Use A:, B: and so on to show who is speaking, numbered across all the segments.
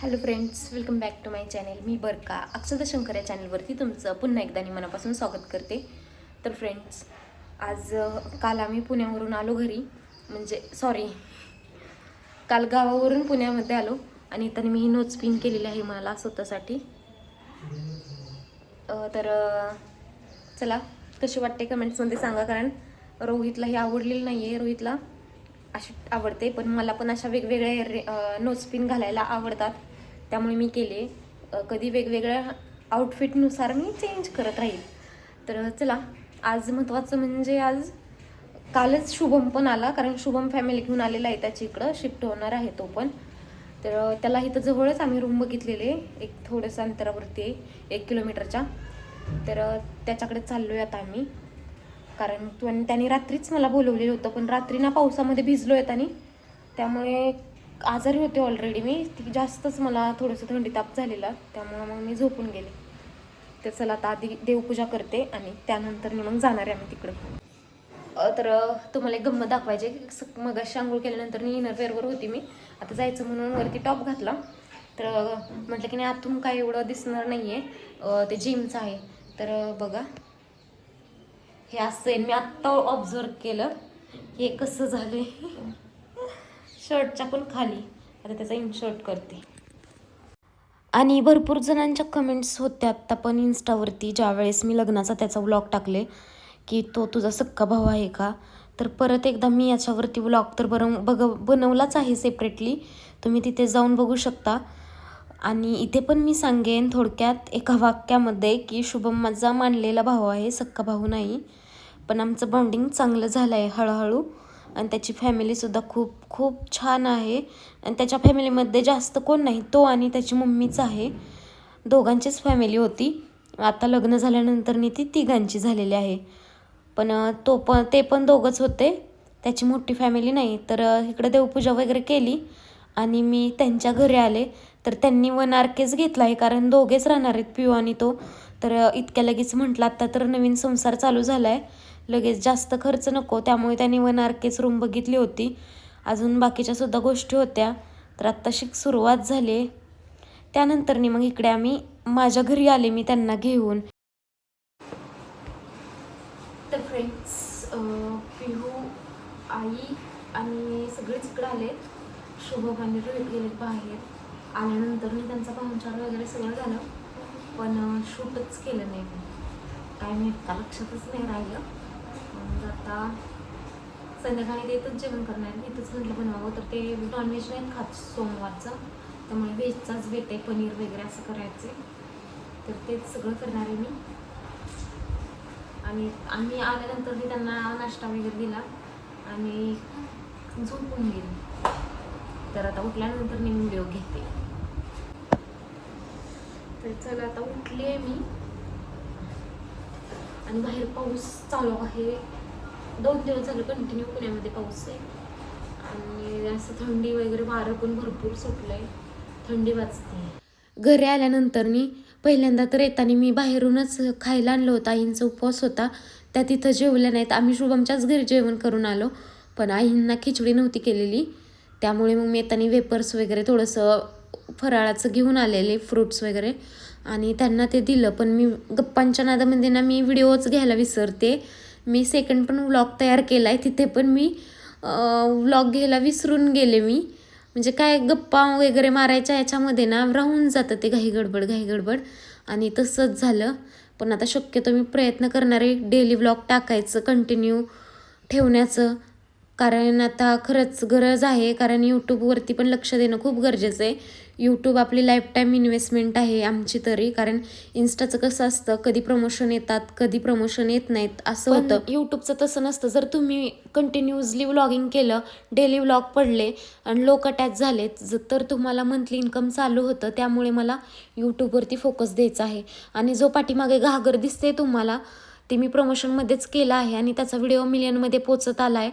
A: Hello friends welcome back to my channel मी बरका. अक्षदा शंकर या चॅनलवरती तुमचं पुन्हा एकदा मी मनापासून स्वागत करते. तर फ्रेंड्स आज काल आम्ही पुण्यावरून आलो घरी. म्हणजे सॉरी काल गावावरून पुण्यामध्ये आलो आणि त्याने मी ही नोट्स पिन केलेली आहे मला स्वतःसाठी. तर चला कशी वाटते कमेंट्समध्ये सांगा कारण रोहितला ही आवडलेली नाही आहे रोहितला. अशी आवडते पण मला पण अशा वेगवेगळ्या रे नोट्स घालायला आवडतात. त्यामुळे मी केले. कधी वेगवेगळ्या आउटफिटनुसार मी चेंज करत राहील. तर चला आज महत्त्वाचं म्हणजे आज कालच शुभम पण आला कारण शुभम फॅमिली घेऊन आलेला आहे त्याच्या इकडं. शिफ्ट होणार आहे तो पण. तर त्याला इथं जवळच आम्ही रूम बघितलेले. एक थोडंसं अंतरावरती आहे एक किलोमीटरच्या. तर त्याच्याकडे चाललो आहे आता आम्ही. कारण त्यांनी आणि रात्रीच मला बोलवलेलं होतं पण रात्री ना पावसामध्ये भिजलो आहेत आणि त्यामुळे आजारी होते ऑलरेडी मी. ती जास्तच मला थोडंसं थंडी ताप झालेला त्यामुळं मग मी झोपून गेले. तर चला आता आधी देवपूजा करते आणि त्यानंतर मी मग जाणार आहे आम्ही तिकडं. तर तुम्हाला एक गंमत दाखवायची स- मग आंघोळ केल्यानंतर मी इनरवेअरवर होती मी. आता जायचं म्हणून वरती टॉप घातला. तर म्हटलं की नाही आतून काय एवढं दिसणार नाही आहे ते जिमचं आहे. तर बघा. हे असं आहे. मी आत्ता ऑब्झर्व केलं हे कसं झालं शर्टच्या पण खाली. आता त्याचा इनशर्ट करते. आणि भरपूर जणांच्या कमेंट्स होत्या आत्ता पण इन्स्टावरती ज्यावेळेस मी लग्नाचा त्याचा व्लॉग टाकले की तो तुझा सक्का भाऊ आहे का? तर परत एकदा मी याच्यावरती व्लॉग तर बरं बघ बनवलाच आहे सेपरेटली तुम्ही तिथे जाऊन बघू शकता. आणि इथे पण मी सांगेन थोडक्यात एका वाक्यामध्ये की शुभम माझा मानलेला भाऊ आहे सक्का भाऊ नाही. पण आमचं बॉन्डिंग चांगलं झालं आहे हळूहळू. आणि त्याची फॅमिलीसुद्धा खूप खूप छान आहे. आणि त्याच्या फॅमिलीमध्ये जास्त कोण नाही तो आणि त्याची मम्मीच आहे. दोघांचीच फॅमिली होती. आता लग्न झाल्यानंतर ती तिघांची झालेली आहे. पण तो पण ते पण दोघंच होते. त्याची मोठी फॅमिली नाही. तर इकडे इकडं देवपूजा वगैरे केली. आणि मी त्यांच्या घरी आले. तर त्यांनी वन आर घेतला आहे कारण दोघेच राहणार आहेत पिऊ आणि तो. तर इतक्या लगेच म्हटलं आता तर नवीन संसार चालू झाला आहे लगेच जास्त खर्च नको त्यामुळे त्यांनी वन आर रूम बघितली होती. अजून बाकीच्या सुद्धा गोष्टी होत्या. तर आत्ताशी सुरुवात झाली आहे. त्यानंतरनी मग इकडे आम्ही माझ्या घरी आले मी त्यांना घेऊन. तर फ्रेंड्स पिहू आई आणि सगळेच इकडे आलेत. शुभम आणि रोहित गेलेत बाहेर. आल्यानंतर मी त्यांचा पाहुणचार वगैरे सगळं झालं. पण शूटच केलं नाही काय मी का लक्षातच नाही राहिलं. मग आता संध्याकाळी ते जेवण करणार तिथंच म्हटलं बनवावं तर ते नॉनव्हेज नाही खात सोमवारचं. त्यामुळे व्हेजचाच बेत आहे पनीर वगैरे असं करायचं तर तेच सगळं करणार आहे मी. आणि आम्ही आल्यानंतर मी त्यांना नाश्ता वगैरे दिला आणि झोपून गेली. तर आता उठल्यानंतर मी व्हिडिओ घेते. तर चला आता उठली आहे मी. आणि बाहेर पाऊस चालू आहे. दोन दिवस झाले कंटिन्यू पुण्यामध्ये पाऊस आहे. आणि असं थंडी वगैरे वारं पण भरपूर सुटलंय. थंडी वाजते. घरी आल्यानंतरनी पहिल्यांदा तर येताना मी बाहेरूनच खायला आणलं होतं. आईंचा उपवास होता. त्या तिथं जेवल्या नाहीत. आम्ही शुभमच्याच घरी जेवण करून आलो. पण आईंना खिचडी नव्हती केलेली. त्यामुळे मग मी येताना वेपर्स वगैरे थोडंसं फराळाचं घेऊन आलेले फ्रुट्स वगैरे. आणि त्यांना ते दिलं पण मी गप्पांच्या नादामध्ये ना मी व्हिडिओच घ्यायला विसरते. मी सेकंड पण व्लॉग तयार केला आहे तिथे पण मी व्लॉग घ्यायला विसरून गेले मी. म्हणजे काय गप्पा वगैरे मारायच्या याच्यामध्ये ना राहून जातं ते घाई गडबड घाई गडबड. आणि तसंच झालं. पण आता शक्यतो मी प्रयत्न करणार आहे डेली व्लॉग टाकायचं कंटिन्यू ठेवण्याचं. कारण आता खरंच गरज आहे कारण यूट्यूबवरती पण लक्ष देणं खूप गरजेचं आहे. यूट्यूब आपली लाईफ टाईम इन्व्हेस्टमेंट आहे आमची तरी कारण इन्स्टाचं कसं असतं कधी प्रमोशन येतात कधी प्रमोशन येत नाहीत असं होतं. यूट्यूबचं तसं नसतं. जर तुम्ही कंटिन्युअसली व्लॉगिंग केलं डेली व्लॉग पडले आणि लोक अटॅच झालेत ज- तर तुम्हाला मंथली इन्कम चालू होतं त्यामुळे मला यूट्यूबवरती फोकस द्यायचा आहे. आणि जो पाठीमागे घागर दिसते तुम्हाला ते मी प्रमोशनमध्येच केलं आहे आणि त्याचा व्हिडिओ मिलियनमध्ये पोचत आला आहे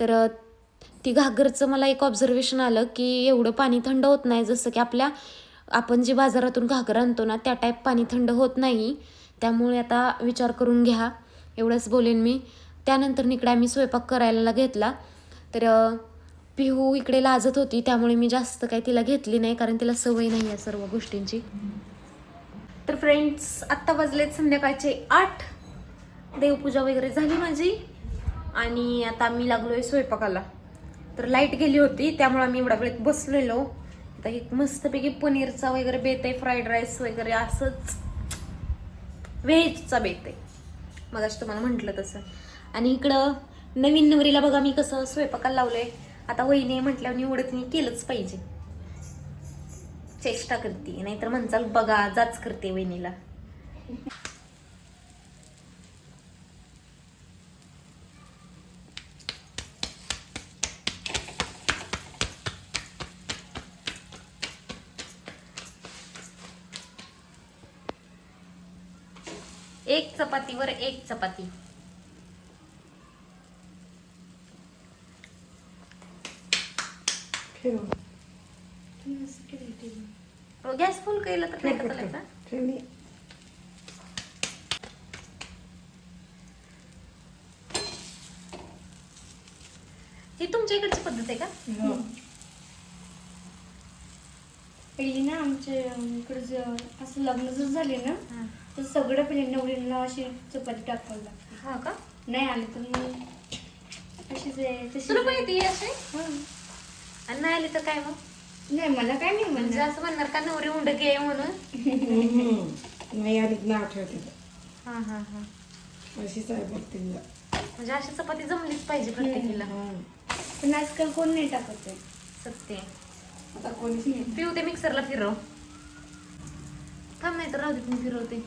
A: तर ती घागरचं मला एक ऑब्झर्वेशन आलं की एवढं पाणी थंड होत नाही. जसं की आपल्या आपण जे बाजारातून घागर आणतो ना त्या टाईप पाणी थंड होत नाही. त्यामुळे आता विचार करून घ्या. एवढंच बोलेन मी. त्यानंतर इकडे आम्ही स्वयंपाक करायला घेतला. तर पिहू इकडे लाजत होती. त्यामुळे मी जास्त काही तिला घेतली नाही कारण तिला सवय नाही आहे सर्व गोष्टींची. तर फ्रेंड्स आत्ता वाजलेत संध्याकाळचे आठ. देवपूजा वगैरे झाली माझी. आणि आता मी लागलो आहे स्वयंपाकाला. तर लाइट गेली होती त्यामुळे आम्ही एवढा वेळेत बसलेलो. आता एक मस्तपैकी पनीरचा वगैरे बेत आहे फ्राईड राईस वगैरे असंच व्हेजचा बेत आहे. मग तुम्हाला म्हटलं तसं. आणि इकडं नवीन नवरीला बघा मी कसं स्वयंपाकाला लावलंय. आता वहिनी म्हटल्यावर निवडत मी केलंच पाहिजे. चेष्टा करते नाहीतर म्हणचाल बघा जाच करते वहिनीला. एक चपातीवर एक चपाती.
B: ठेव.
A: गॅस फुल केलं तर काय करायचं ही तुमच्या इकडची पद्धत आहे का?
B: हो.
C: पहिली ना आमच्या इकडे असं लग्न जर झाले ना तर सगळं पहिले नवरीला अशी चपाती टाकावी लागते.
A: हा का?
C: नाही आले तर मग अशीच आहे तशीच
A: तुला पण
C: आहे. हा.
A: आणि नाही आली तर काय मग?
C: नाही मला काय नाही
A: म्हणजे असं म्हणणार का नवरी उंडकी आहे म्हणून.
B: नाही आली नाव ठेवते.
A: हा हा हा.
B: अशीच आहे भक्तीला
A: म्हणजे अशी चपाती जमलीच पाहिजे प्रत्येकीला.
C: पण आजकाल कोण नाही टाकत आहे.
A: सत्य
B: आता कोणीच नाही.
A: पिऊ ते मिक्सरला फिरव. थांब नाही तर राहू दे मी फिरवते.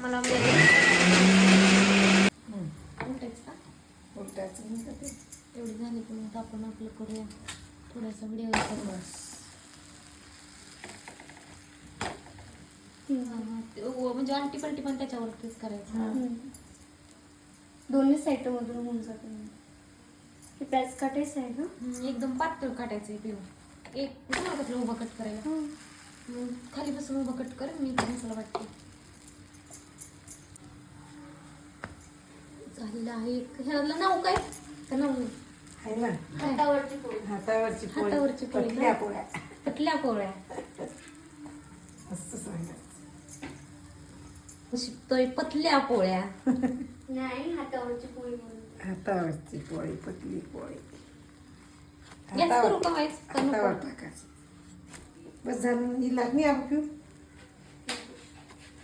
A: मला
B: हम्म.
A: उठायचं का?
B: उलटायचं नाही का ते?
A: एवढी झाली की मग आपण आपलं करूया. थोडासा व्हिडिओ करू. हा, हा. म्हणजे आंटी पलटी पण त्याच्यावरतीच करायचं.
B: हा.
C: दोन्ही साईड मधून होऊन जाते हे पॅच काटायचं आहे ना?
A: हम्म, एकदम पातळ काटायचं पिऊ एक तुम्हाला कसलं उभं कट करायला? खाली बसून उभं कट कर मी मसाला वाटते. झालेलं आहे. एक ह्याला नाव काय? का नाव नाही?
B: आहे ना?
C: हातावरची पोळी.
B: हातावरची पोळी.
A: हातावरची पोळी ना?
B: पतल्या पोळ्या.
A: पतल्या पोळ्या.
B: असं सांगायचं
A: शिकतोय पतल्या पोळ्या.
C: नाही हातावरची पोळी
B: हातावरची पोळी पतली पोळी? हातावर टाकायचं. बस झालं. ही लागली आपण पिऊ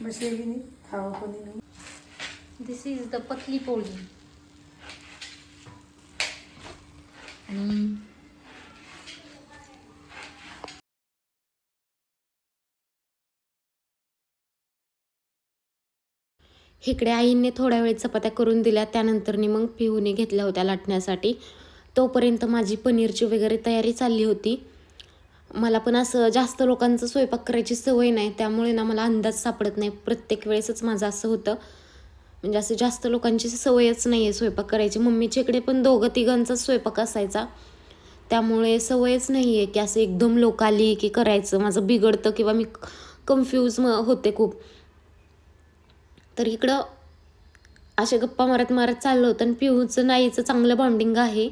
B: बसलेली नाही. खावं कोणी नाही.
A: दिस इज द पतली पोळी. आणि इकडे आईने थोड्या वेळ चपात्या करून दिल्या. त्यानंतरनी मग पिहूने घेतल्या होत्या लाटण्यासाठी. तोपर्यंत माझी पनीरची वगैरे तयारी चालली होती. मला पण असं जास्त लोकांचं स्वयंपाक करायची सवय नाही त्यामुळे ना मला अंदाज सापडत नाही. प्रत्येक वेळेसच माझं असं होतं. म्हणजे असं जास्त लोकांची सवयच नाही आहे स्वयंपाक करायची. मम्मीच्या इकडे पण दोघं तिघांचाच स्वयंपाक असायचा. त्यामुळे सवयच नाही आहे की असं एकदम लोक आली की करायचं. माझं बिघडतं किंवा मी कन्फ्यूज होते खूप. तर इकडं अशा गप्पा मारत मारत चाललं होतं आणि पिऊचं नाईचं चांगलं बॉन्डिंग आहे.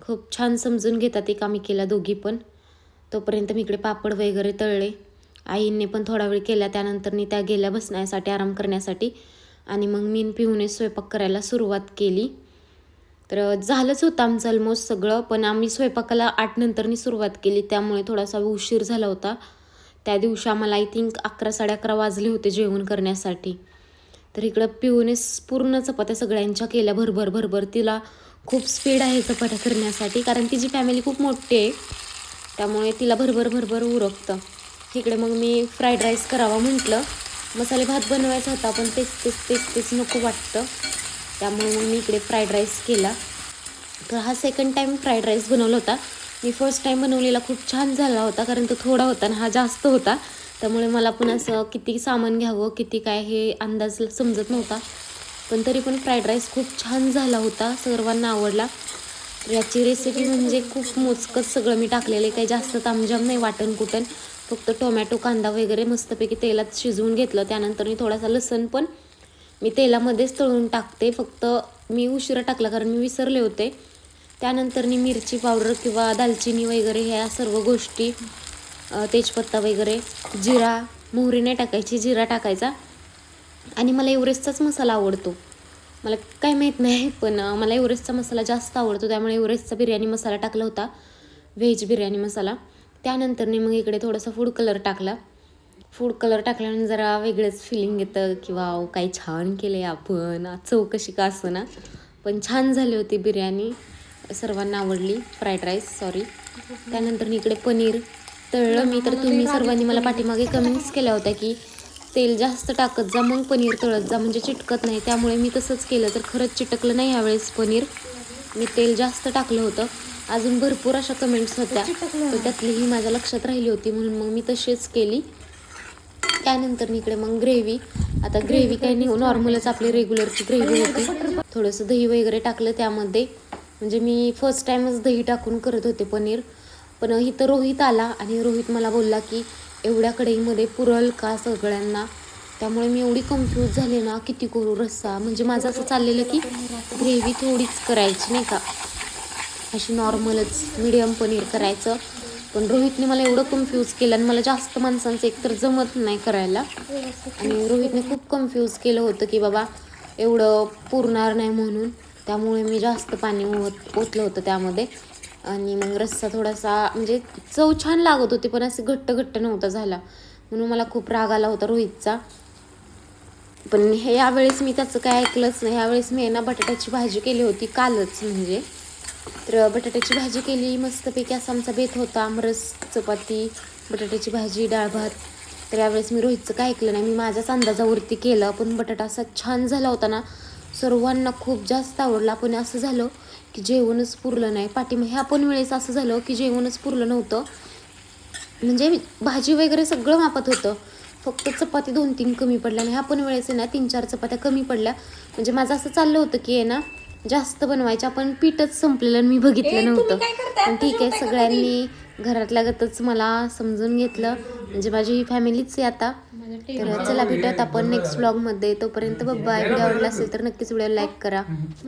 A: खूप छान समजून घेतात एकामेकीला दोघी पण. तोपर्यंत मी इकडे पापड वगैरे तळले. आईने पण थोडा वेळ केला त्यानंतर मी त्या गेल्या बसण्यासाठी आराम करण्यासाठी. आणि मग मी पिऊने स्वयंपाक करायला सुरुवात केली. तर झालंच होतं आमचं ऑलमोस्ट सगळं पण आम्ही स्वयंपाकाला आठ नंतरनी सुरुवात केली. त्यामुळे थोडासा उशीर झाला होता. त्या दिवशी आम्हाला आय थिंक अकरा साडे अकरा वाजले होते जेवण करण्यासाठी. तर इकडं पिऊने पूर्ण चपात्या सगळ्यांच्या केल्या भरभर भरभर. तिला खूप स्पीड आहे चपात्या करण्यासाठी कारण तिची फॅमिली खूप मोठी आहे. त्यामुळे तिला भरभर भरभर उरकतं. इकडे मग मी फ्राईड राईस करावा म्हटलं. मसाले भात बनवायचा होता पण तेच तेच तेच तेच नको वाटतं. त्यामुळे मग मी इकडे फ्राईड राईस केला. तर हा सेकंड टाईम फ्राईड राईस बनवला होता. मी फर्स्ट टाईम बनवलेला खूप छान झाला होता कारण तो थोडा होता आणि हा जास्त होता. त्यामुळे मला पण असं किती सामान घ्यावं किती काय हे अंदाज समजत नव्हता. पण तरी पण फ्राईड राईस खूप छान झाला होता सर्वांना आवडला. याची रेसिपी म्हणजे खूप मोजकंच सगळं मी टाकलेलं आहे. काही जास्त तामजाम नाही वाटण कुटण फक्त टोमॅटो कांदा वगैरे मस्तपैकी तेलात शिजवून घेतलं. त्यानंतर मी थोडासा लसण पण मी तेलामध्येच तळून टाकते. फक्त मी उशिरा टाकला कारण मी विसरले होते. त्यानंतर मी मिरची पावडर किंवा दालचिनी वगैरे ह्या सर्व गोष्टी तेजपत्ता वगैरे जिरा मोहरी नाही टाकायची जिरा टाकायचा. आणि मला एव्हरेस्टचाच मसाला आवडतो. मला काय माहीत नाही पण मला एव्हरेस्टचा मसाला जास्त आवडतो त्यामुळे एव्हरेस्टचा बिर्याणी मसाला टाकला होता व्हेज बिर्याणी मसाला. त्यानंतर मी मग इकडे थोडासा फूड कलर टाकला. फूड कलर टाकल्याने जरा वेगळंच फिलिंग येतं किंवा "वाव, काही छान केले आपण आज चव कशी का असं ना पण छान झाली होती बिर्याणी सर्वांना आवडली फ्राईड राईस सॉरी त्यानंतर इकडे पनीर तळलं. मी तर तुम्ही सर्वांनी मला पाठीमागे कमेंट्स केल्या होत्या की तेल जास्त टाकत जा मग पनीर तळत जा म्हणजे चिटकत नाही. त्यामुळे मी तसंच केलं तर खरंच चिटकलं नाही यावेळेस पनीर. मी तेल जास्त टाकलं होतं. अजून भरपूर अशा कमेंट्स होत्या तर त्यातली ही माझ्या लक्षात राहिली होती म्हणून मग मी तशीच केली. त्यानंतर इकडे मग ग्रेव्ही आता ग्रेव्ही काही नाही नॉर्मलच आपली रेग्युलरची ग्रेव्ही होती. थोडंसं दही वगैरे टाकलं त्यामध्ये. म्हणजे मी फर्स्ट टाईमच दही टाकून करत होते पनीर. पण इथं रोहित आला आणि रोहित मला बोलला की एवढ्या कढईमध्ये पुरल का सगळ्यांना? त्यामुळे मी एवढी कन्फ्यूज झाले ना किती करू रस्सा. म्हणजे माझं असं चाललेलं की ग्रेव्ही थोडीच करायची नाही का? अशी नॉर्मलच मिडियम पनीर करायचं. पण रोहितने मला एवढं कन्फ्यूज केलं आणि मला जास्त माणसांचं एकतर जमत नाही करायला. आणि रोहितने खूप कन्फ्यूज केलं होतं की बाबा एवढं पुरणार नाही म्हणून. त्यामुळे मी जास्त पाणी ओत ओतलं होतं त्यामध्ये. आणि मग रस्सा थोडासा म्हणजे चव छान लागत होती पण असं घट्ट घट्ट नव्हता झाला. म्हणून मला खूप राग आला होता रोहितचा. पण हे यावेळेस मी त्याचं काय ऐकलंच नाही. यावेळेस मी ना बटाट्याची भाजी केली होती कालच म्हणजे. तर बटाट्याची भाजी केली मस्तपैकी असा आमचा बेत होता आमरस चपाती बटाट्याची भाजी डाळ भात. तर यावेळेस मी रोहितचं काय ऐकलं नाही. मी माझ्याच अंदाजावरती केलं पण बटाटा असा छान झाला होता ना. सर्वांना खूप जास्त आवडला. पण असं झालं की जेवणच पुरलं नाही. पाठीमा ह्या पण वेळेस असं झालं की जेवणच पुरलं नव्हतं. म्हणजे भाजी वगैरे सगळं मापात होतं. फक्त चपाती दोन तीन कमी पडल्या आणि ह्या पण वेळेस आहे ना तीन चार चपात्या कमी पडल्या. म्हणजे माझं असं चाललं होतं की आहे ना जास्त बनवायच्या पण पीठच संपलेलं आणि मी बघितलं नव्हतं. पण ठीक आहे सगळ्यांनी घरातल्या गतच मला समजून घेतलं. म्हणजे माझी ही फॅमिलीच आहे आता. तर चला भेटत आपण नेक्स्ट ब्लॉगमध्ये. तोपर्यंत बाय व्हिडिओ आवडला असेल तर नक्कीच व्हिडिओ लाईक करा.